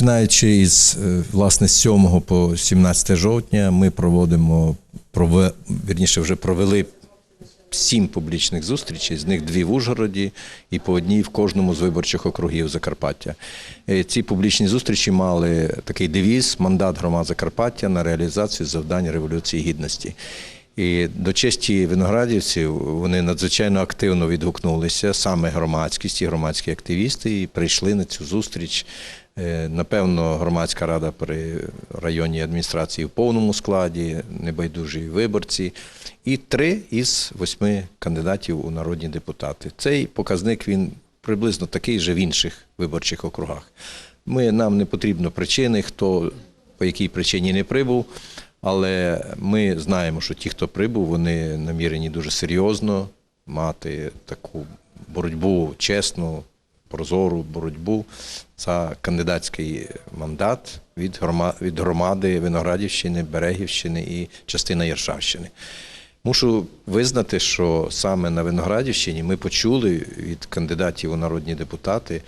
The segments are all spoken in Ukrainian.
Починаючи із е, власне з 7 по 17 жовтня, ми проводимо прове, вірніше, вже провели сім публічних зустрічей, з них дві в Ужгороді і по одній в кожному з виборчих округів Закарпаття. Е, Ці публічні зустрічі мали такий девіз мандат громад Закарпаття на реалізацію завдань Революції Гідності. І до честі виноградівців вони надзвичайно активно відгукнулися, саме громадськість і громадські активісти, і прийшли на цю зустріч. Е, Напевно, громадська рада при районній адміністрації в повному складі, небайдужі виборці, і три із восьми кандидатів у народні депутати. Цей показник він приблизно такий же в інших виборчих округах. Ми, нам не потрібно причини, хто по якій причині не прибув. Але ми знаємо, що ті, хто прибув, вони намірені дуже серйозно мати таку боротьбу чесну, прозору боротьбу за кандидатський мандат від грома- від громади Виноградівщини, Берегівщини і частина Яршавщини. Мушу визнати, що саме на Виноградівщині ми почули від кандидатів у народні депутати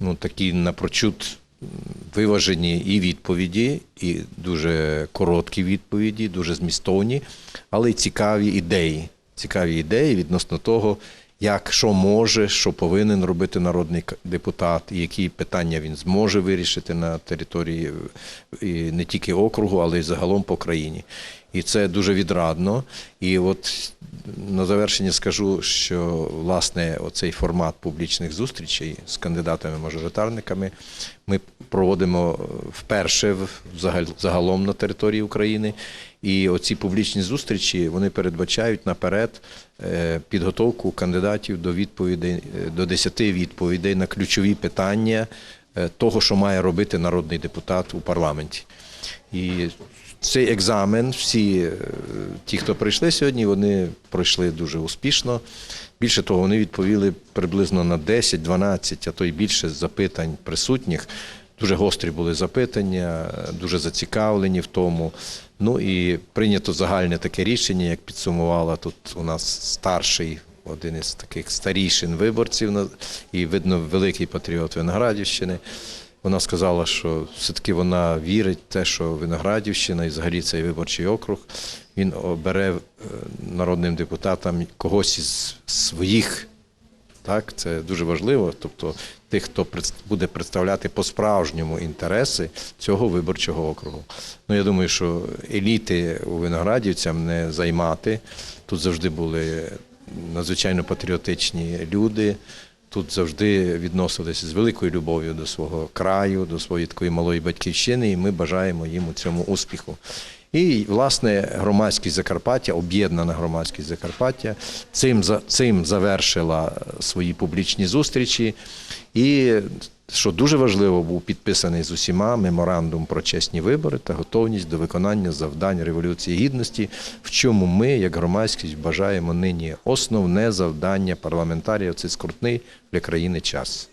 ну, такі напрочуд виважені і відповіді, і дуже короткі відповіді, дуже змістовні, але й цікаві ідеї. Цікаві ідеї відносно того, як що може, що повинен робити народний депутат, і які питання він зможе вирішити на території е, не тільки округу, але й загалом по країні. І це дуже відрадно. І от на завершення скажу, що власне оцей формат публічних зустрічей з кандидатами-мажоритарниками ми проводимо вперше в- загалом на території України. І оці публічні зустрічі вони передбачають наперед е, підготовку кандидатів до відповідей е, до 10 відповідей на ключові питання е, того, що має робити народний депутат у парламенті. І цей екзамен, всі е, ті, хто прийшли сьогодні, вони пройшли дуже успішно. Більше того, вони відповіли приблизно на 10-12, а то й більше запитань присутніх. Дуже гострі були запитання, дуже зацікавлені в тому. Ну і прийнято загальне таке рішення, як підсумувала тут у нас старший, один із таких старішин виборців, і видно, великий патріот Виноградівщини. Вона сказала, що все-таки вона вірить в те, що Виноградівщина і взагалі цей виборчий округ він обере е, народним депутатам когось із своїх. Так, це дуже важливо. Тобто тих, хто буде представляти по-справжньому інтереси цього виборчого округу. Ну я думаю, що еліти у виноградівцям не займати. Тут завжди були надзвичайно патріотичні люди. Тут завжди відносилися з великою любов'ю до свого краю, до своєї такої малої батьківщини, і ми бажаємо їм у цьому успіху. І, власне, громадськість Закарпаття, об'єднана громадськість Закарпаття, цим, цим завершила свої публічні зустрічі. І, що дуже важливо, був підписаний з усіма меморандум про чесні вибори та готовність до виконання завдань Революції Гідності, в чому ми, як громадськість, бажаємо нині основне завдання парламентарія це скрутний для країни час.